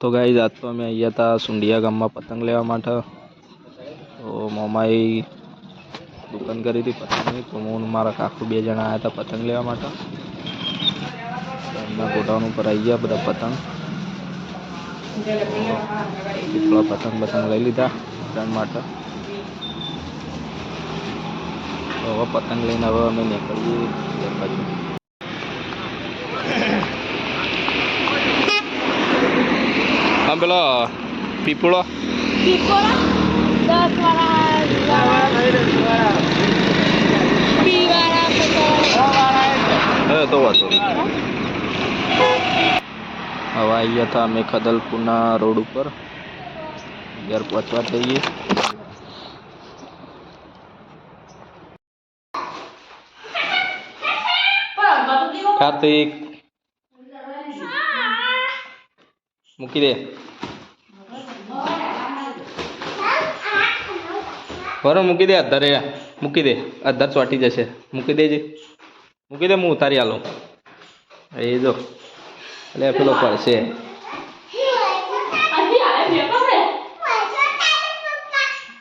તો ગાઈઝ આજ તો અમે અહીંયા હતા સુંડિયા ગામમાં પતંગ લેવા માટે. તો મોમાઈ દુકાન કરી હતી પતંગની, તો હું મારા કાકુ બે જણા આવ્યા હતા પતંગ લેવા માટે. એમના ગોડાઉન ઉપર આવી ગયા બધા પતંગ. થોડા પતંગ પતંગ લઈ લીધા ઉત્તરાયણ માટે. તો હવે પતંગ લઈને હવે અમે નીકળીએ ઘર હા પેલો પીપળો તો વાંધો. હવે આવ્યા હતા અમે ખદલપુરના રોડ ઉપર. ઘર પહોંચવા જઈએ કાર્તિક મૂકી દે. બરો મૂકી દે અધારે મૂકી દે. અધાર ચોટી જશે. મૂકી દેજે. મૂકી દે હું ઉતારી આલું. એ જો. એટલે પેલો પડશે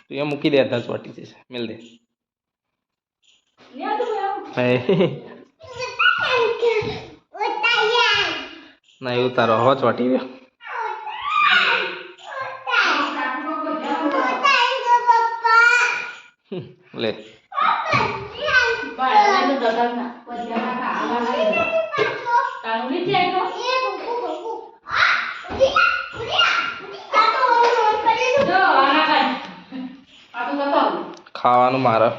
તું મૂકી દે અધાર ચોટી જશે. મેલ દે. હે. ના એવું તારો હવા ચોટી ગયો ખાવાનું મારે.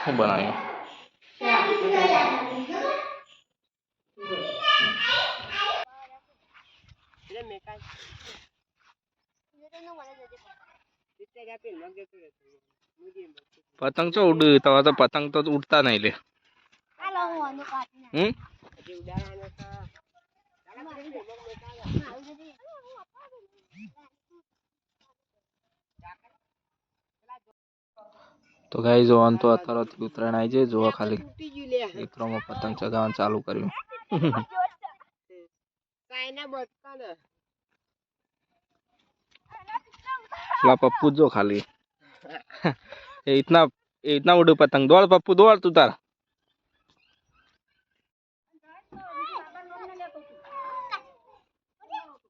શું બનાવ્યું? પતંગ ચો ઉડ તમારે તો પતંગ તો ઉડતા નહીં લે. હમ? તો ગાઈ જોવાનું તો અત્યારથી ઉત્તરાયણ આવી જાય. જોવા ખાલી દીકરોમાં પતંગ ચગાવવાનું ચાલુ કર્યું. પપ્પુ જો ખાલી. એ ઇતના એ ઇતના પતંગ. દોડ પપ્પુ દોડ તું તાર.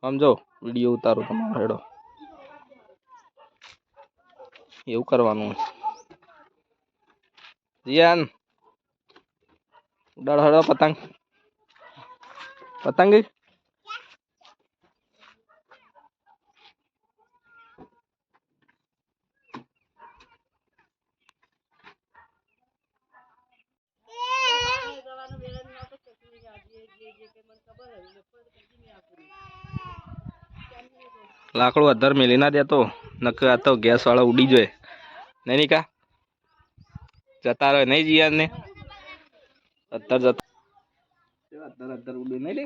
સમજો વીડિયો ઉતારો તમારો હેડો. એવું કરવાનું જીયાન ઉડાડ હેડો પતંગ પતંગ લાકડું અધર મેલી ના દેતો નકર આ તો ગેસ વાળો ઉડી જાય નહીં નિકા જતા રહે નહીં જીયા ને? અત્તર જતા અધર અધર ઉડે નહીં લે?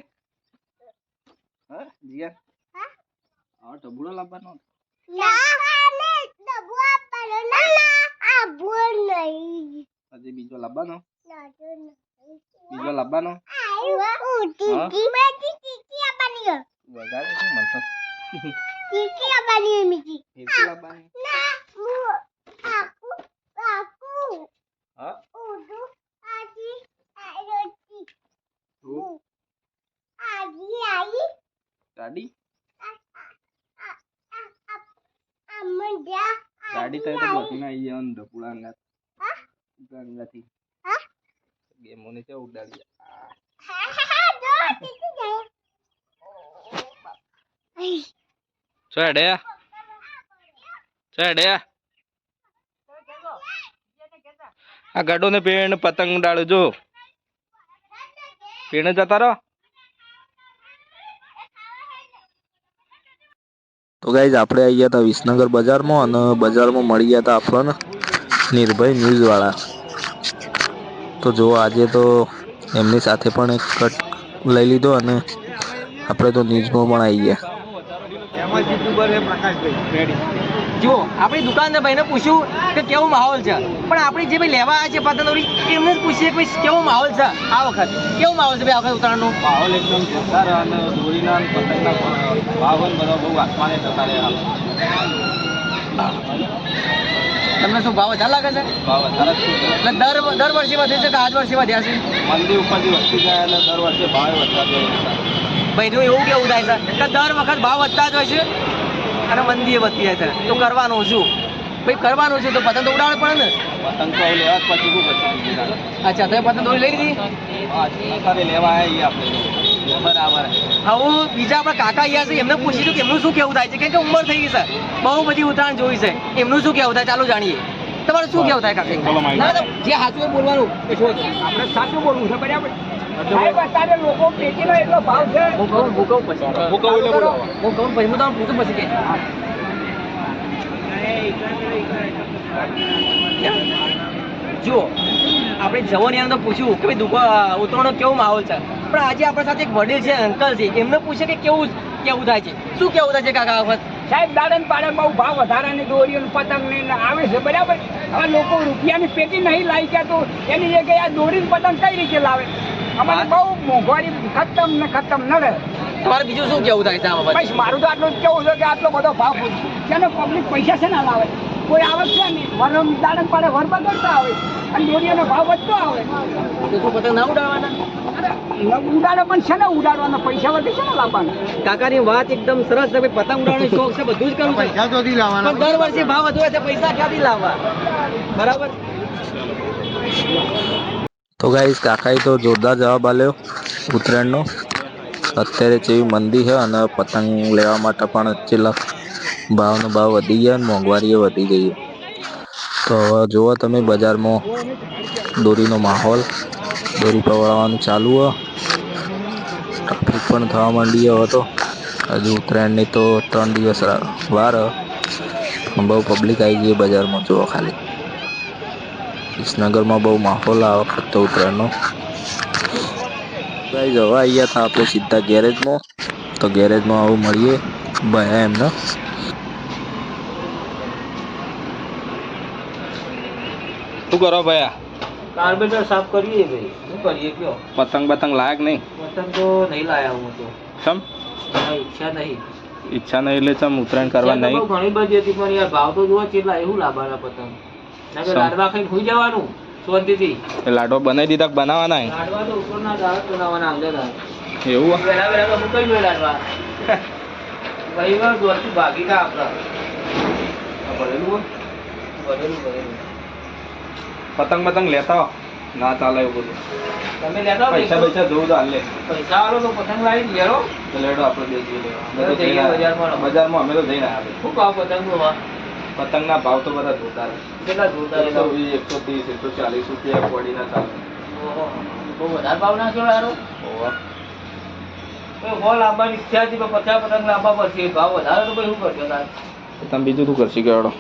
હા જીયા? હા ટબુડો લાવવાનો? હજી બીજો લાવવાનો? બીજો લાવવાનો? વગાડે છે મને તો. ફીરકી લાવવાની હા તો બધી ના આવી જવાનું ઢબુડા અંગાત ગંગાથી ગેમોને છે ઉડાડી છો હેડે છો હેડે આ ગાડો ને પેણ પતંગ ઉડાડો જો પેણ જતા રહો. તો ગાઈઝ આપણે આવી ગયા હતા વિસનગર બજારમાં અને બજારમાં મળી ગયા હતા આપણને નિર્ભય ન્યૂઝવાળા. તો જો આજે તો એમની સાથે પણ એક કટ લઈ લીધો અને આપણે તો ન્યૂઝમાં પણ આવી ગયા. જુઓ, આપણી દુકાનના ભાઈને પૂછ્યું કે કેવો માહોલ છે? પણ આપણે જે ભાઈ લેવા આવ્યા છે પતંગ દોરી એમને જ પૂછીએ કે કેવો માહોલ છે આ વખત? કેવો માહોલ છે ભાઈ આ વખત ઉત્તરાયણનો? માહોલ એકદમ જોરદાર અને દોરીના પતંગના ભાવ બધા બહુ આસમાને જતા રહ્યા. તમને શું ભાવ વધારે લાગે છે? ભાવ વધારે એટલે દર દર વર્ષે વધે છે કે આજ વર્ષે વધ્યા છે? મંદી ઉપરથી વધતી જાય એટલે દર વર્ષે ભાવ વધતા જાય. ભાઈ જો એવું કેવું થાય છે કે દર વખત ભાવ વધતા જ હોય છે અને મંદી વધતી જાય છે. તો કરવાનું શું? ભાઈ કરવાનું છે તો પતંગ તો ઉડાડે પડે ને. પતંગ તો હવે લેવા જ પછી શું પછી અચ્છા તો પતંગ દોરી લઈ લીધી લેવા આવ્યા આપણે. બરાબર. હવે બીજા આપણા કાકા અહીંયા છે એમને પૂછીશું કે એમનું શું કેવું થાય છે? કેમ કે ઉંમર થઈ ગઈ છે. બહુ બધી ઉત્તરાયણ જોઈ છે. એમનું શું કેવું થાય? ચાલો જાણીએ. તમારું શું કેવું થાય કાકા? ના, જે સાચું બોલવાનું. એ શું છે? આપણે સાચું બોલવું છે બરાબર? લોકો પેટીનો એટલો ભાવ છે. હું કહું હું કહું પછી. હું કહું એટલે હું કહું પછી હું તમને પૂછું પછી કે. જુઓ આપણે જવાની અંદર પૂછ્યું કે ભાઈ દુકાન ઉત્તરાયણનો કેવો માહોલ છે. પણ આજે આપણા સાથે એક વડીલ છે અંકલ છે એમને પૂછે કે કેવું કેવું થાય છે. શું કેવું થાય છે કાકા વખત? સાહેબ દાડન ને પાડે બહુ ભાવ વધારાની દોરીઓ પતંગ ને આવે છે બરાબર? હવે લોકો રૂપિયાની પેટી નહીં લાવી ગયા તો એની જગ્યાએ આ દોરી પતંગ કઈ રીતે લાવે? અમારે બહુ મોંઘવારી ખતમ ને ખતમ નડે તમારે બીજું શું કેવું થાય ત્યાં બાબત મારું તો આટલું કેવું છે કે આટલો બધો ભાવ જેનો પબ્લિક પૈસા છે ના લાવે કોઈ આવે છે નહીં. વરમ દાડમ પાડે વર બગડતા આવે અને દોરીઓનો ભાવ વધતો આવે. તો શું પતંગ ના ઉડાડવાના? ઉડાડો પણ છે ને ઉડાડવાના? પૈસા વધે છે ને લાવવાના? કાકાની વાત એકદમ સરસ છે. ભાઈ પતંગ ઉડાડવાનો શોખ છે બધું જ કરવું છે. પણ દર વર્ષે ભાવ વધુ છે પૈસા ક્યાંથી લાવવા? બરાબર? તો ગાઈસ કાકાએ તો જોરદાર જવાબ આલ્યો ઉત્તરાયણનો. અત્યારે જેવી મંદી છે અને પતંગ લેવા માટે પણ છેલ્લા ભાવનો ભાવ વધી ગયા અને મોંઘવારી વધી ગઈ તો હવે જુઓ તમે બજારમાં દોરીનો માહોલ. દોરી પવડાવવાનું ચાલુ હોય ટ્રાફિક પણ થવા માંડી હવે તો. હજુ ઉત્તરાયણની તો ત્રણ દિવસ વાર બહુ પબ્લિક આવી ગઈ બજારમાં, જુઓ ખાલી. વિસનગરમાં બહુ માહોલ આ વખત તો ઉત્તરાયણનો. ગાઈઝ હવે અહીંયા હતા આપણે સીધા ગેરેજમાં. તો ગેરેજમાં આવું મળીએ. ભયા એમને શું કરો ભયા કાર્બેટર સાફ કરીએ ભાઈ. શું કરીએ કયો? પતંગ બતંગ લાયક નહીં? પતંગ તો નહીં લાયા હું તો. ચમ? ઈચ્છા નહીં. ઈચ્છા નહીં એટલે ચમ ઉત્તરાયણ કરવા નહીં? ઘણી બધી હતી પણ યાર ભાવ તો જોવા કેટલા એવું લાવવાના પતંગ. સમ- લાડવા ખાઈને હોઈ જવાનું. શાંતિથી લાડવા બનાવી દીધા બનાવવાના હે? લાડવા તો ઉપરના દાળ બનાવવાના અંદર એવું? વેલા વેલા તો મૂકી ગયો લાડવા. ભાઈ દોરથી ભાગી ગયા આપણા. ભરેલું ભરેલું ભરેલું. પતંગ બતંગ લેતા ના ચાલે એવું બધું. તમે લેતા પૈસા? પૈસા જોવું તો હાલે. લે પૈસા વાળો તો પતંગ લાવી લેરો. લેડો આપણે દેખીએ લેવા. બજારમાં. બજારમાં અમે તો જઈને આવ્યા શું ભાવ પતંગ પતંગના ભાવ તો બધા જોરદાર કેટલા જોરદાર એકસો વીસ એકસો ત્રીસ એકસો ચાલીસ રૂપિયા કોડીના ચાલે. બહુ વધારે ભાવ ના કોઈ હોલ લાવવાની ઈચ્છા હતી પચાસ પતંગ લાવવા પડશે. ભાવ વધારે તો ભાઈ શું કરશો તાર? તમે બીજું શું કરશી કેવડો?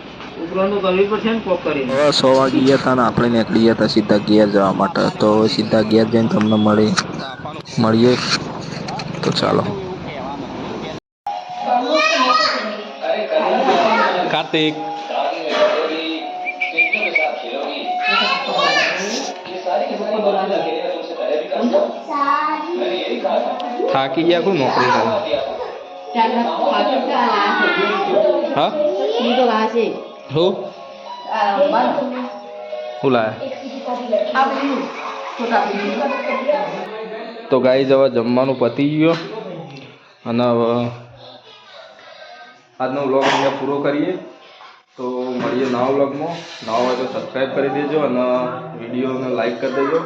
સો વાગી ગયા હતા ને આપણે નીકળી ગયા હતા સીધા ઘેર જવા માટે. તો હવે સીધા ગેર જઈને તમને મળી મળીએ. તો ચાલો. કાર્તિક. થાકી ગયા કોઈ નોકરી કરે હા? હું? તો ગાઈ જવા જમવાનું પતી ગયો. અને આજનો વ્લોગ અહીંયા પૂરો કરીએ. તો મળીએ નવા વ્લોગમાં. નવા હોય તો સબસ્ક્રાઈબ કરી દેજો અને વિડીયોને લાઈક કરી દેજો.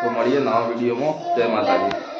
તો મળીએ નવા વિડીયોમાં. જય માતાજી.